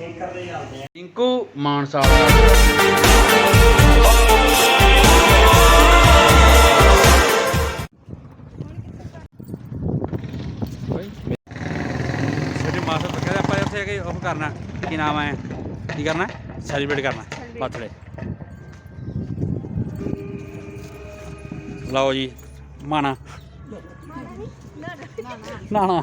ਸਨੇਕਰ ਦੇ ਚੱਲਦੇ ਆ। ਟਿੰਕੂ ਮਾਨਸਾ। ਸਾਡੇ ਮਾਸਟਰ ਕਹਿੰਦੇ ਆਪਾਂ ਇੱਥੇ ਕਿ ਉਹ ਕਰਨਾ। ਕੀ ਨਾਮ ਹੈ? ਕੀ ਕਰਨਾ? ਸੈਲੀਬ੍ਰੇਟ ਕਰਨਾ। ਬਰਥਡੇ ਲਓ ਜੀ ਮਾਣਾ। ਨਾ ਨਾ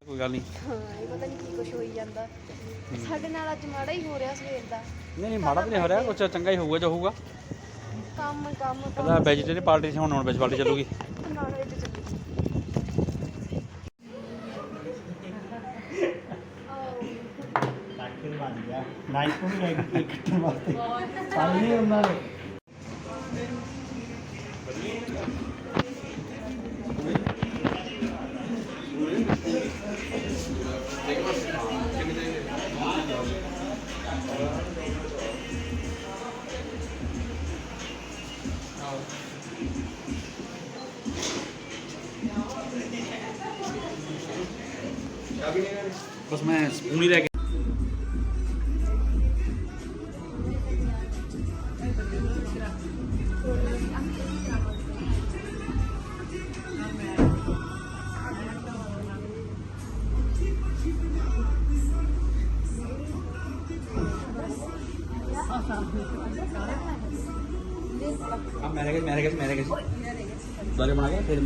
ਕੋਈ ਗੱਲ ਨਹੀਂ। ਹਾਂ ਇਹ ਪਤਾ ਨਹੀਂ ਕੀ ਕੁਝ ਹੋਈ ਜਾਂਦਾ। ਸਾਡੇ ਨਾਲ ਅੱਜ ਮਾੜਾ ਹੀ ਹੋ ਰਿਹਾ ਸਵੇਰ ਦਾ। ਨਹੀਂ ਨਹੀਂ ਮਾੜਾ ਵੀ ਨਹੀਂ ਹੋ ਰਿਹਾ ਕੁਛ ਚੰਗਾ ਹੀ ਹੋਊਗਾ ਜੋ ਹੋਊਗਾ। ਕੰਮ ਕੰਮ ਪਹਿਲਾਂ ਵੈਜੀਟੇਰੀਅਨ ਪਾਰਟੀ ਸੀ ਹੁਣ ਨੌਨ ਵੈਜ ਪਾਰਟੀ ਚੱਲੂਗੀ। ਵਿੱਚ ਚੱਲੀ ਬਣ ਗਿਆ। ਨਾਈਫ ਵੀ ਲੈ ਕੇ ਕੱਟਣ ਵਾਸਤੇ। ਚੱਲ ਨਹੀਂ ਉਹਨਾਂ ਨੇ ਬਸ ਮੈਂ ਸਪੂਨ ਹੀ ਲੈ ਕੇ ਆ ਮੈਂ ਰਹਿ ਗਿਆ ਮੈਂ ਰਹਿ ਗਿਆ ਮੈਂ ਰਹਿ ਗਿਆ ਬਾਰੇ ਬਣਾ ਕੇ